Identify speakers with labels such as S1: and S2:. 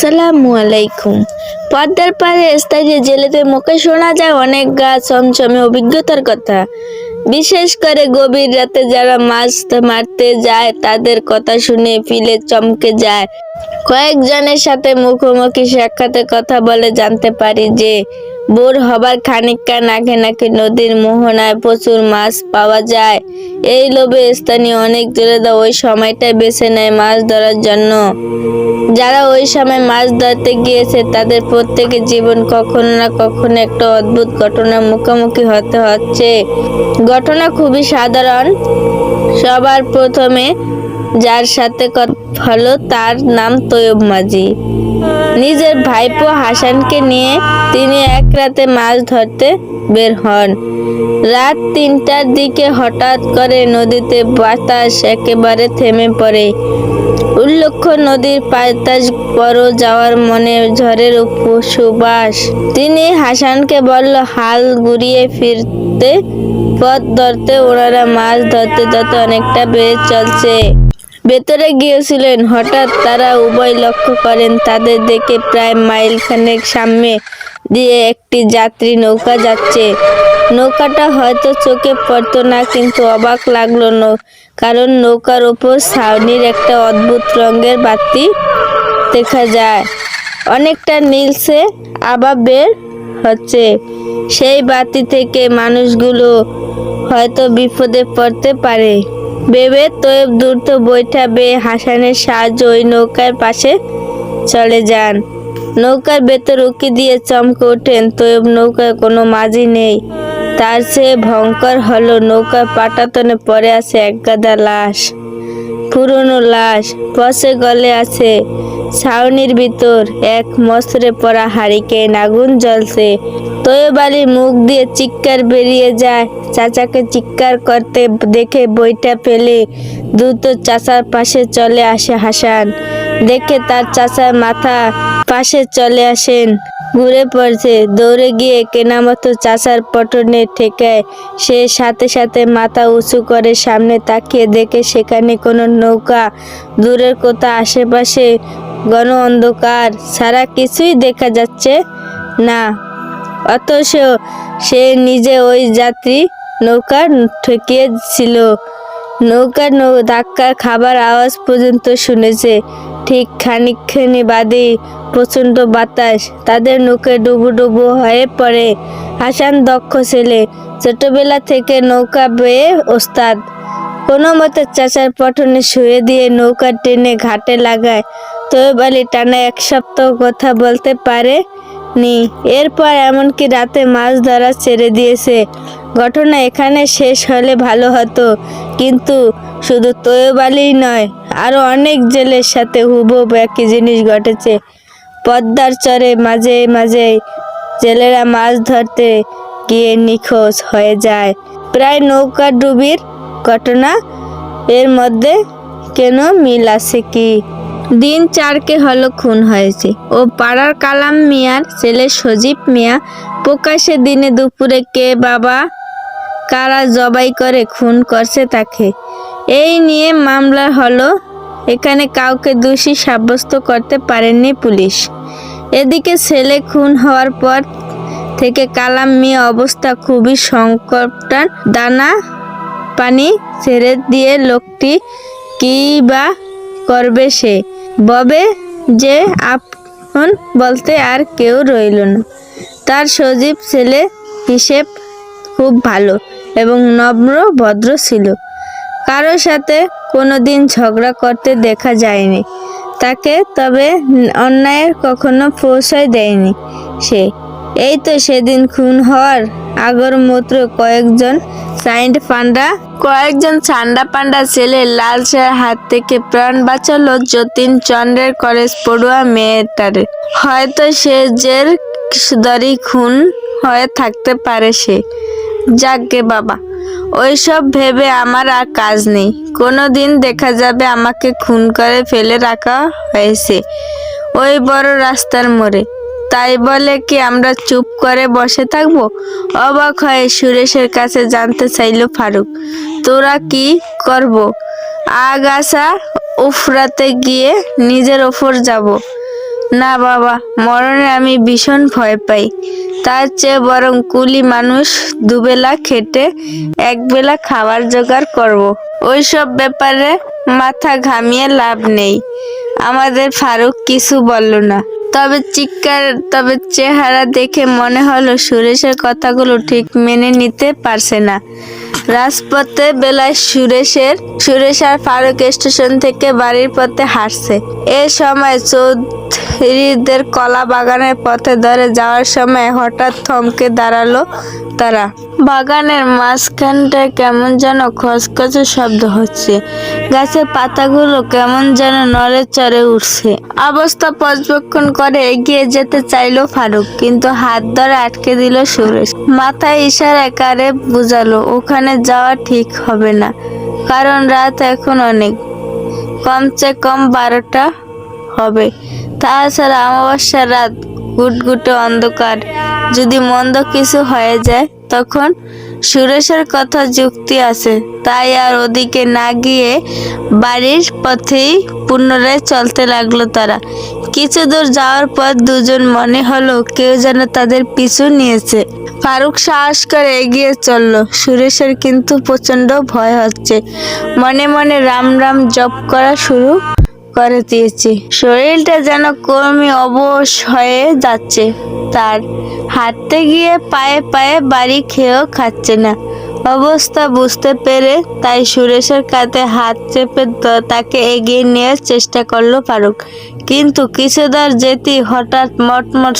S1: আসসালামু আলাইকুম। পদ্মার পাড়ে স্থায়ী জেলেদের মুখে শোনা যায় অনেক গা চমচমে অভিজ্ঞতার কথা। বিশেষ করে গভীর রাতে যারা মাছ মারতে যায়, তাদের কথা শুনে ফিলে চমকে যায়। কয়েকজনের সাথে মুখোমুখি সাক্ষাতে কথা বলে জানতে পারি যে বোর হবার খানিকক্ষণ নাকে নাকি নদীর মোহনায় প্রচুর মাছ পাওয়া যায়। এই লোভে স্থানীয় অনেক জেলেদা ওই সময়টাই বেছে নেয় মাছ ধরার জন্য। যারা ওই সময় মাছ ধরতে গিয়েছে, তাদের প্রত্যেকের জীবন কখনো না কখনো একটা অদ্ভুত ঘটনার মুখোমুখি হতে হচ্ছে। ঘটনা খুবই সাধারণ। সবার প্রথমে যার সাথে হলো তার নাম তৈয়ব মাঝি। নিজের ভাইপো হাসানকে নিয়ে তিনি এক রাতে মাছ ধরতে বের হন। রাত তিনটার দিকে হঠাৎ করে নদীতে বাতাস একেবারে থেমে পড়ে। উল্লেখ্য নদীর পাতাস বড় যাওয়ার মনে ঝড়ের সুবাস। তিনি হাসানকে বলল, হাল ঘুরিয়ে ফিরতে পথ ধরতে, ওনারা মাছ ধরতে ধরতে অনেকটা বেড়ে চলছে। ভেতরে গিয়েছিলেন। হঠাৎ তারা উভয় লক্ষ্য করেন, তাদের দেখে প্রায় মাইল খানেক সামনে দিয়ে একটি যাত্রী নৌকা যাচ্ছে। নৌকাটা হয়তো চোখে পড়তো না, কিন্তু অবাক লাগল কারণ নৌকার ওপর ছাউনির একটা অদ্ভুত রঙের বাতি দেখা যায়। অনেকটা নীলসে আবার বের হচ্ছে। সেই বাতি থেকে মানুষগুলো হয়তো বিপদে পড়তে পারে। ভেবে তৈব দ্রুত বৈঠা বেয়ে হাসানের সাহায্য ওই নৌকার পাশে চলে যান। নৌকার ভেতর উকি দিয়ে চমকে ওঠেন তৈব নৌকায় কোনো মাঝি নেই। তার চেয়ে ভয়ঙ্কর হলো নৌকার পাটাতনে পড়ে আছে এক গাদা লাশ। পুরনো লাশ, পচে গলে আছে। ছাউনির ভিতর এক মস্তরে পড়া হারিকেন আগুন জ্বলছে। তৈবালির মুখ দিয়ে চিৎকার বেরিয়ে যায়। চাচাকে চিৎকার করতে দেখে বইটা ফেলে দ্রুত চাচার পাশে চলে আসে হাসান। দেখে তার চাচার মাথা পাশে চলে আসেন। ঘুরে পড়ছে। দৌড়ে গিয়ে কেনামতো চাচার পটনে ঠেকায় সে সাথে সাথে মাথা উঁচু করে সামনে তাকিয়ে দেখে সেখানে কোনো নৌকা, দূরের কোথা আশেপাশে ঘন অন্ধকার। সারা কিছুই দেখা যাচ্ছে না। অথচ সে নিজে ওই যাত্রী নৌকা ঠেকিয়েছিল। নৌকা নৌ ধাক্কার খাবার আওয়াজ পর্যন্ত শুনেছে। ঠিক খানিক্ষণে বাদে প্রচণ্ড বাতাস তাদের নৌকে ডুবু ডুবু হয়ে পড়ে। হাসান দক্ষ ছেলে, ছোটবেলা থেকে নৌকা বেয়ে ওস্তাদ। কোনো মতে চাচার পঠনে শুয়ে দিয়ে নৌকা টেনে ঘাটে লাগায়। তৈব আলী টানা এক সপ্তাহ কথা বলতে পারে নি। এরপর এমনকি রাতে মাছ ধরা ছেড়ে দিয়েছে। ঘটনা এখানে শেষ হলে ভালো হতো। কিন্তু শুধু তৈব নয় আরও অনেক জেলের সাথে হুবহু একই জিনিস ঘটেছে। পদ্মার চরে মাঝে মাঝে জেলেরা মাছ ধরতে গিয়ে নিখোঁজ হয়ে যায়। প্রায় নৌকা ডুবির ঘটনা এর মধ্যে কেন মিল আছে কি? দিন চারকে হলো খুন হয়েছে। ও পাড়ার কালাম মিয়ার ছেলে সজীব মিয়া প্রকাশ্যে দিনে দুপুরে কে বাবা কারা জবাই করে খুন করছে তাকে। এই নিয়ে মামলা হলো, এখানে কাউকে দোষী সাব্যস্ত করতে পারেননি পুলিশ। এদিকে ছেলে খুন হওয়ার পর থেকে কালাম মিয়া অবস্থা খুবই সংকটান দানা পানি ছেড়ে দিয়ে লোকটি কি বা করবে সে? ববে যে আপন বলতে আর কেউ রইল না। তার সজীব ছেলে হিসেব খুব ভালো এবং নম্র, ভদ্র ছিল। কারোর সাথে কোনো দিন ঝগড়া করতে দেখা যায়নি। তাকে তবে অন্যায়ের কখনো পৌঁছায় দেয়নি সে। এই তো সেদিন খুন হওয়ার আগর মাত্র কয়েকজন সাইন্ড পান্ডা, কয়েকজন ছান্ডা পান্ডা ছেলে লাল শাহের হাত থেকে প্রাণ বাঁচালো যতীন চন্দ্রের কলেজ পড়ুয়া মেয়েটারে হয়তো সে জের দরি খুন হয়ে থাকতে পারে সে। যাকগে বাবা, ওইসব ভেবে আমার আর কাজ নেই। কোনো দিন দেখা যাবে আমাকে খুন করে ফেলে রাখা হয়েছে। ওই বড় রাস্তার মোড়ে। তাই বলে কি আমরা চুপ করে বসে থাকব? অবাক হয়ে সুরেশের কাছে জানতে চাইল ফারুক। তোরা কি করব? আগাছা উফরাতে গিয়ে নিজের ওপর যাব। না বাবা, মরণে আমি ভীষণ ভয় পাই। তার চেয়ে বরং কুলি মানুষ দুবেলা খেটে একবেলা খাবার জোগাড় করব। ওইসব ব্যাপারে মাথা ঘামিয়ে লাভ নেই। আমাদের ফারুক কিছু বলল না। তবে চিৎকার, তবে চেহারা দেখে মনে হলো সুরেশের কথাগুলো ঠিক মেনে নিতে পারছে না। রাজপথে বেলায় সুরেশের, সুরেশ আর ফারুক স্টেশন থেকে বাড়ির পথে হাঁটছে। এ সময় চৌধুরীদের কলা বাগানের পথে ধরে যাওয়ার সময় হঠাৎ থমকে দাঁড়াল তারা। বাগানের মাঝখানটায় কেমন যেন খসখসে শব্দ হচ্ছে। গাছের পাতাগুলো কেমন যেন নড়ে চড়ে উঠছে। অবস্থা পর্যবেক্ষণ করে এগিয়ে যেতে চাইলো ফারুক, কিন্তু হাত ধরে আটকে দিল সুরেশ। মাথায় ইশারায় কারে বুঝালো, ওখানে যাওয়া ঠিক হবে না, কারণ রাত এখন অনেক। কমসে কম বারোটা হবে। তাছাড়া অমাবস্যার রাত গুটগুটে অন্ধকার। যদি মন্দ কিছু হয়ে যায়, তখন সুরেশের কথা যুক্তি আছে। তাই আর ওদিকে না গিয়ে বাড়ির পথেই পুনরায় চলতে লাগল তারা। কিছু দূর যাওয়ার পর দুজন মনে হলো কেউ যেন তাদের পিছু নিয়েছে। ফারুক সাহস করে এগিয়ে চলল। সুরেশের কিন্তু প্রচণ্ড ভয় হচ্ছে। মনে মনে রাম রাম জপ করা শুরু করে দিয়েছে। শরীরটা যেন কর্মী অবশ হয়ে যাচ্ছে। তার হাঁটতে গিয়ে পায়ে পায়ে বাড়ি খেয়েও খাচ্ছে না। অবস্থা বুঝতে পেরে তাই সুরেশের কাঁধে হাত চেপে তাকে এগিয়ে নেওয়ার চেষ্টা করল ফারুক। কিন্তু কিছুদার যেতি হঠাৎ মটমট